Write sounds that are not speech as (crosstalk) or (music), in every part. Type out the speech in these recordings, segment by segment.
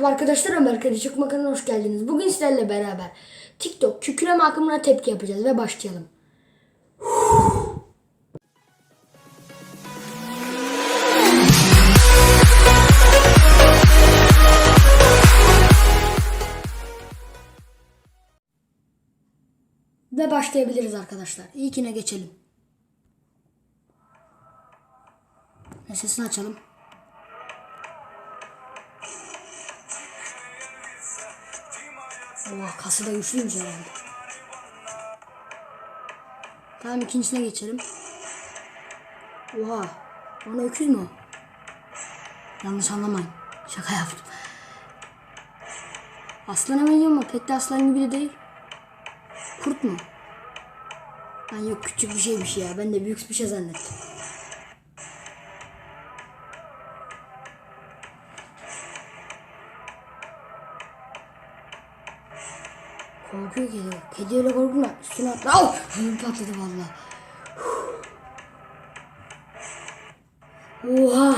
Merhaba arkadaşlar Ömer Kadı Çıkma hoş geldiniz. Bugün sizlerle beraber TikTok kükreme akımına tepki yapacağız ve başlayalım. Ve başlayabiliriz arkadaşlar. İlkine geçelim. Sesini açalım. Oha kası da güçlüymüş herhalde. Tamam ikincisine geçelim. Oha. Ona öküz mü? Yanlış anlamayın. Şaka yaptım. Aslana benziyor ama pek de aslan gibi de değil. Kurt mu? Lan yok küçük bir şeymiş ya. Ben de büyük bir şey zannettim. Korkuyor kedi. Kedi öyle korkma. Üstüne atla. Au! Ömür patladı valla. Oha!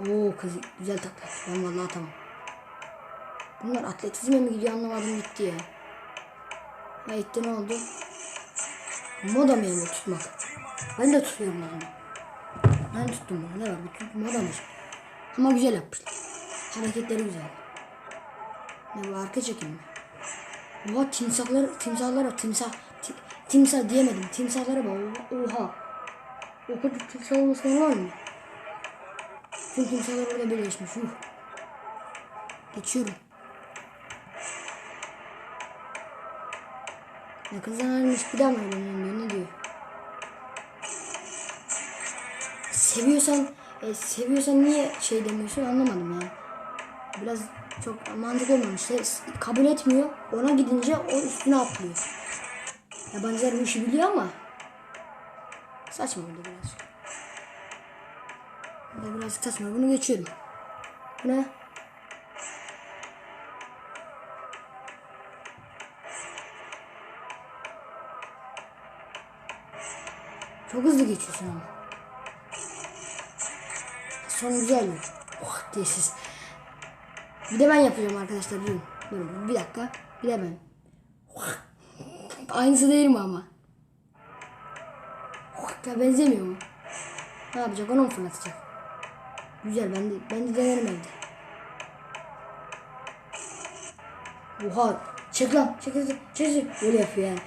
Oo kız güzel takla. Ben vallahi tamam. Bunlar atletizme mi gidiyor anlamadım gitti ya. Ha gitti ne oldu? Moda mı yani tutmak? Ben de tutuyorum o. Ben tuttum bunu. Ne var? Bu modamış. Ama güzel yapmışlar. Hareketleri güzel. Ne bu arka çekim mi? Oha timsahlar, timsahlara timsah, ti, timsah diyemedim. Timsahlara bak. Oha. O kadar timsah olması var mı? Tüm timsahlar orada birleşmiş. Yuh. Geçiyorum. Ne kızarmış bir daha mı diyor. Ne diyor? Seviyorsan e, seviyorsan niye şey demiyorsun anlamadım ya. Biraz çok mantıklı olmamış. Kabul etmiyor. Ona gidince o üstüne atlıyor. Yabancılar bu işi biliyor ama saçma oldu biraz. Bu da biraz saçma. Bunu geçiyorum. Ne? Çok hızlı geçiyorsun ama. Son güzel? Oh diye ses. Bir de ben yapacağım arkadaşlar. Durun. Durun. Bir dakika. Bir de ben. Aynısı değil mi ama? Ya benzemiyor mu? Ne yapacak? Onu mu fırlatacak? Güzel. Ben de, ben de denerim evde. Oha. Çek lan. Çek çek. çek. Böyle yapıyor yani.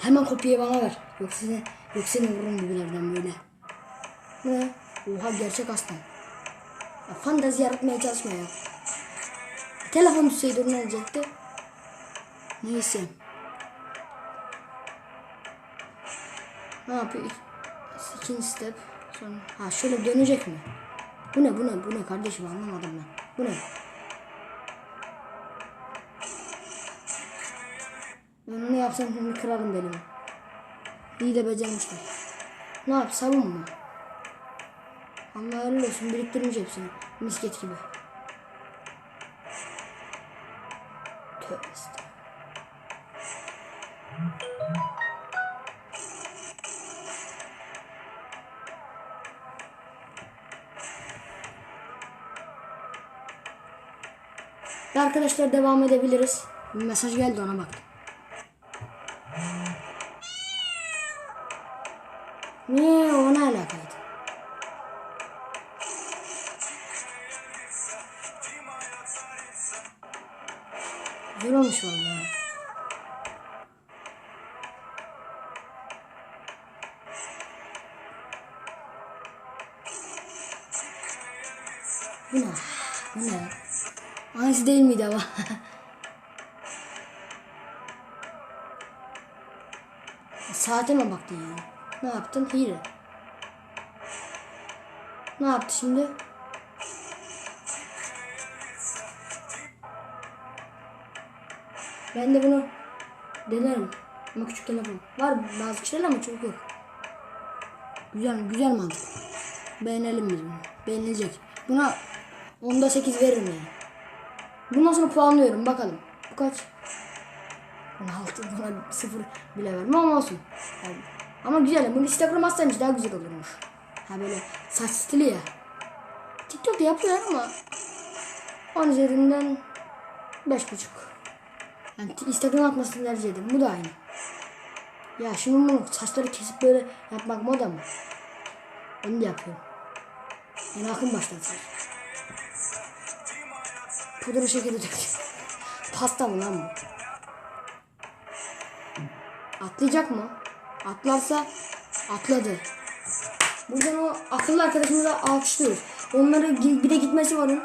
Hemen kopyayı bana ver. Yoksa seni, yoksa seni vururum gibilerden böyle. Ne? Oha gerçek aslan. Ya, fantazi yaratmaya çalışma ya. Telefon düşseydi ne olacaktı? Neyse. Ne yapıyor? İk- İkinci step. Sonra. Ha şöyle dönecek mi? Bu ne bu ne bu ne kardeşim anlamadım ben. Bu ne? Ben onu yapsam şimdi kırarım belimi. İyi de becermişler. Ne yap savun mu? Allah helal olsun biriktirmiş hepsini. Misket gibi. Tövbe arkadaşlar devam edebiliriz. Bir mesaj geldi ona baktım. Niye o ne? Bu ne? Bu ne? Aynısı değil miydi ama? (laughs) Saate mi baktın yani? Ne yaptın? Hile. Ne yaptı şimdi? Ben de bunu denerim. Ama küçük telefon. Var bazı kişiler ama çok yok. Güzel güzel mantık. Beğenelim biz bunu. Beğenilecek. Buna onda 8 veririm yani. Bundan sonra puanlıyorum bakalım. Bu kaç? 16 buna 0 bile vermem ama olsun. Yani- ama güzel. Bunu Instagram atsaymış daha güzel olurmuş. Ha böyle saç stili ya. TikTok'ta yapıyor ama 10 üzerinden 5.5. Yani Instagram atmasını tercih ederim. Bu da aynı. Ya şimdi bunu saçları kesip böyle yapmak moda mı? Onu da yapıyorum. Yani akım başladı. Pudra şekeri döküyor. Pasta mı lan bu? Atlayacak mı? Atlarsa atladı. Buradan o akıllı arkadaşımıza alkışlıyoruz. Onları bir de gitmesi var onun.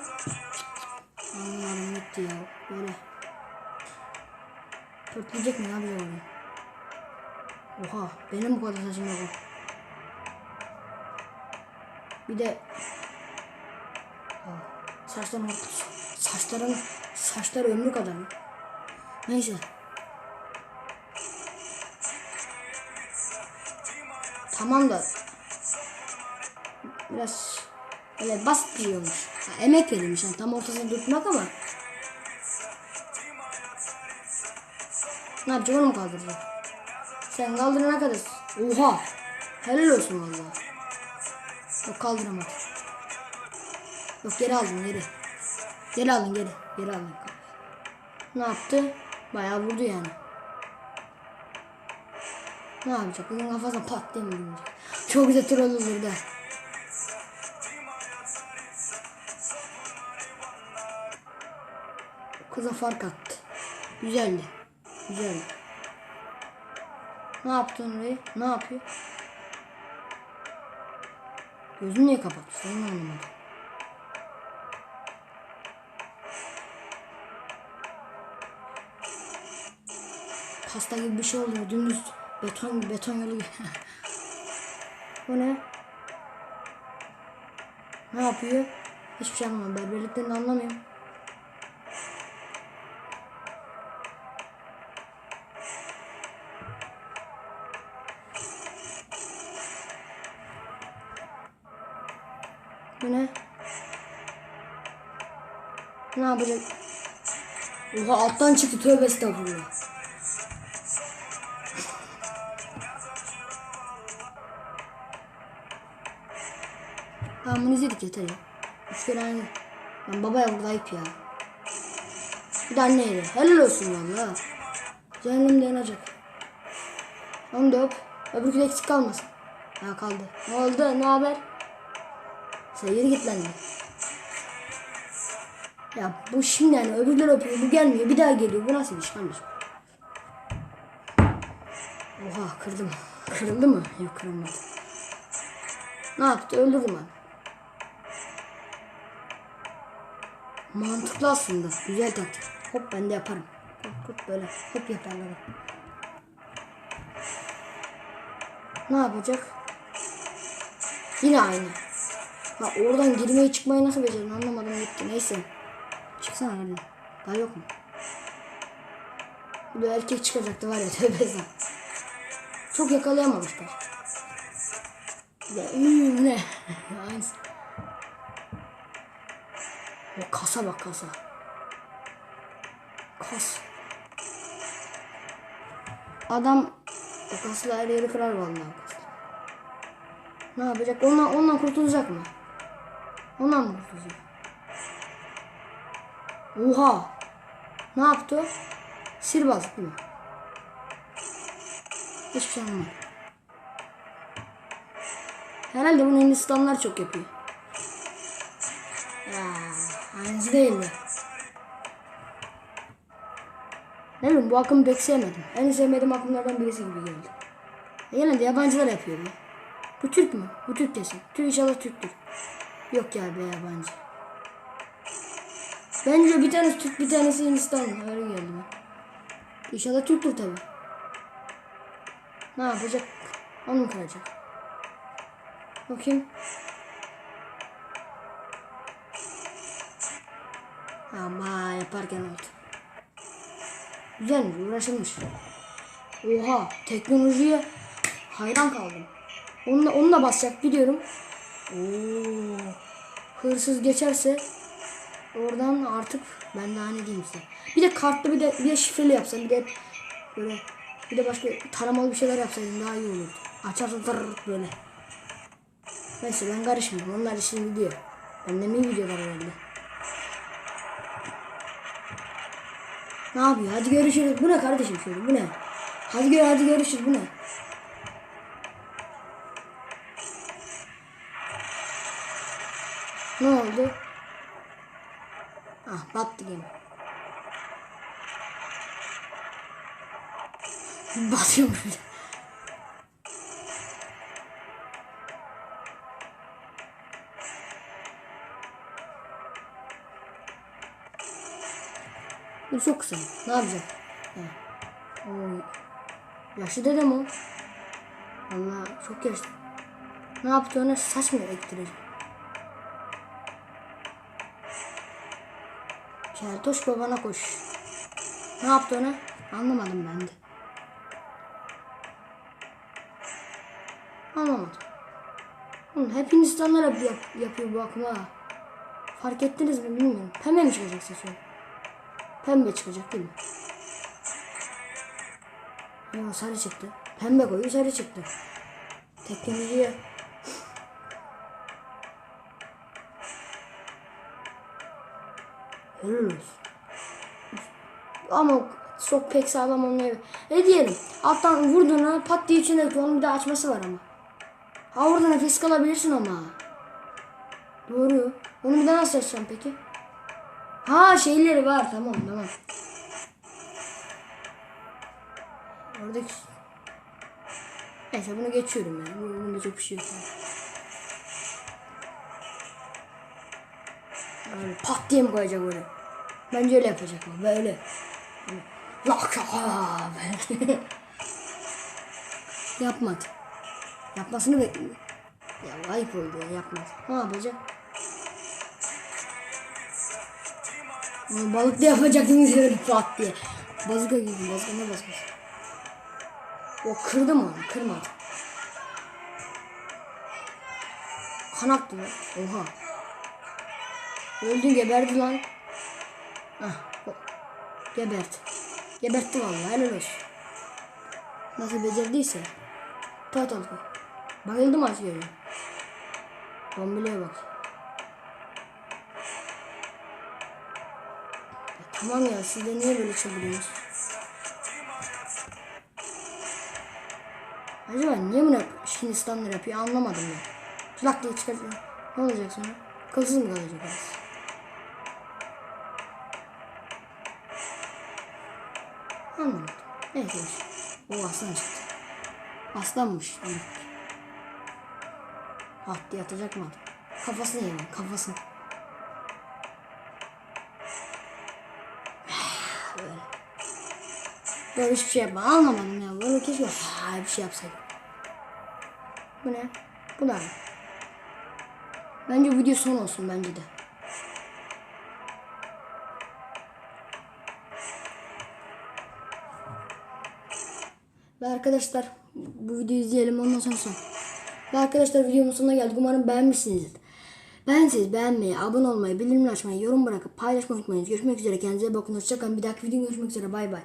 Allah'ım gitti ya. Böyle. Törtleyecek mi abi onu? Oha benim bu kadar saçım yok. Bir de Aa, saçların saçların saçlar ömrü kadar? Neyse. Tamam da biraz öyle basit biliyormuş. Ha, emek verilmiş yani tam ortasında tutmak ama ne yapacak onu mu kaldıracak? Sen kaldırana kadar. Oha! Helal olsun valla. Yok kaldıramadım. Yok geri aldım geri. Geri alın geri. Geri alın. Ne yaptı? Bayağı vurdu yani. Ne yapacak? Bunun kafasına pat vuracak? Çok güzel troll olur da. Kıza fark attı. Güzeldi. Güzeldi. Ne yaptın orayı? Ne yapıyor? Gözünü niye kapattı? Onu anlamadım. Pasta gibi bir şey oluyor. Dümdüz beton beton yolu gibi. (laughs) Bu ne? Ne yapıyor? Hiçbir şey anlamadım. Berberlikten de anlamıyorum. Bu ne? Ne yapacak? Oha alttan çıktı tövbe estağfurullah. Tamam bunu izledik yeter ya. Üç kere aynı. Lan babaya burada ayıp ya. Bir de anneye de. Helal olsun valla. Cehennemde yanacak. Onu da öp. Öbürkü de eksik kalmasın. Ha kaldı. Ne oldu? Ne haber? Sen yürü git benden. Ya bu şimdi yani öbürleri öpüyor bu gelmiyor bir daha geliyor bu nasıl bir iş kardeşim? Oha kırdım. Kırıldı mı? Yok kırılmadı. Ne yaptı? Öldürdüm abi. Mantıklı aslında. Güzel taktik. Hop ben de yaparım. Hop hop böyle. Hop yaparlar. Ne yapacak? Yine aynı. Ha oradan girmeyi çıkmayı nasıl becerdin anlamadım gitti. Neyse. Çıksana hadi. Daha yok mu? Bu da erkek çıkacaktı var ya tövbe. Çok yakalayamamışlar. Ya ne? (laughs) Aynısı. O kasa bak kasa. Kas. Adam o kasla her yeri kırar vallahi. Ne yapacak? Ondan, ondan kurtulacak mı? Ondan mı kurtulacak? Oha! Ne yaptı? Sihirbazlık mı? Hiçbir şey anlamadım. Herhalde bunu Hindistanlar çok yapıyor. Ya, aynısı değil mi? Ne bileyim bu akımı pek sevmedim. En sevmediğim akımlardan birisi gibi geldi. E, Genelde yabancılar yapıyor bu. Bu Türk mü? Bu Türk desin. Türk inşallah Türktür. Yok ya be yabancı. Bence bir tanesi Türk bir tanesi Hindistan. Öyle geldi bana. İnşallah Türktür tabi. Ne yapacak? Onu mu kıracak? Bakayım. Ama yaparken oldu. Güzelmiş, uğraşılmış. Oha, teknolojiye hayran kaldım. Onunla, onunla basacak biliyorum. Oo, hırsız geçerse oradan artık ben daha ne diyeyim size. Bir de kartlı bir de bir de şifreli yapsam bir de böyle bir de başka taramalı bir şeyler yapsaydım daha iyi olurdu. Açarsa tırr böyle. Neyse ben karışmıyorum. Onlar işini biliyor. Bende mi videolar herhalde. Ne yapıyor? Hadi görüşürüz. Bu ne kardeşim şöyle? Bu ne? Hadi gör hadi görüşürüz. Bu ne? Ne oldu? Ah battı gemi. (laughs) Batıyor böyle. Bu çok kısa. Ne yapacak? He. Oo. Yaşlı dedem o. Allah çok yaşlı. Ne yaptı ona saç mı ektirecek? Keltoş babana koş. Ne yaptı ona? Anlamadım ben de. Anlamadım. Oğlum hep Hindistanlar yap, yap- yapıyor bu akımı ha. Fark ettiniz mi bilmiyorum. Pembe mi çıkacak saçı? Pembe çıkacak değil mi? Yok sarı çıktı. Pembe koyu sarı çıktı. Helal olsun. Ama çok pek sağlam olmuyor. Ne diyelim? Alttan vurduğuna pat diye içine. Onun bir de açması var ama. Ha orada nefes kalabilirsin ama. Doğru. Onu bir de nasıl açacağım peki? Ha şeyleri var tamam tamam. Oradaki... Neyse bunu geçiyorum ya. Bu- Bunda çok bir şey yok. Yani pat diye mi koyacak böyle? Bence öyle yapacak o. Böyle. Hani, Laka böyle. (laughs) Yapmadı. Yapmasını bekliyor. Ya ayıp oldu ya yapmaz. Ne yapacak? Balık da yapacaktınız öyle pat diye. Bazuka gibi. Bazuka ne bazukası? O kırdı mı? Kırmadı. Kanattı lan. Oha. Öldü geberdi lan. Ah. Gebert. Gebertti vallahi helal olsun. Nasıl becerdiyse. Tat al. Bayıldım az görüyor. Bombileye bak. Tamam ya siz de niye böyle çıldırıyorsunuz? Acaba niye bunu Hindistanlılar yapıyor anlamadım ben. Tülak diye çıkartıyor. Ne olacak sonra? Kılsız mı kalacak orası? Anlamadım. Neyse. O aslan çıktı. Aslanmış. demek ki. Ah diye atacak mı adam? Kafasını yedim kafasını. Böyle hiçbir şey yapma. Anlamadım ya. Böyle keşke ha, bir şey yapsaydım. Bu ne? Bu da mı? Bence video son olsun bence de. Ve arkadaşlar bu videoyu izleyelim ondan sonra son. Ve arkadaşlar videomun sonuna geldik. Umarım beğenmişsinizdir. Beğenseniz beğenmeyi, abone olmayı, bildirimleri açmayı, yorum bırakıp paylaşmayı unutmayın. Görüşmek üzere. Kendinize bakın. Hoşçakalın. Bir dahaki videoda görüşmek üzere. Bay bay.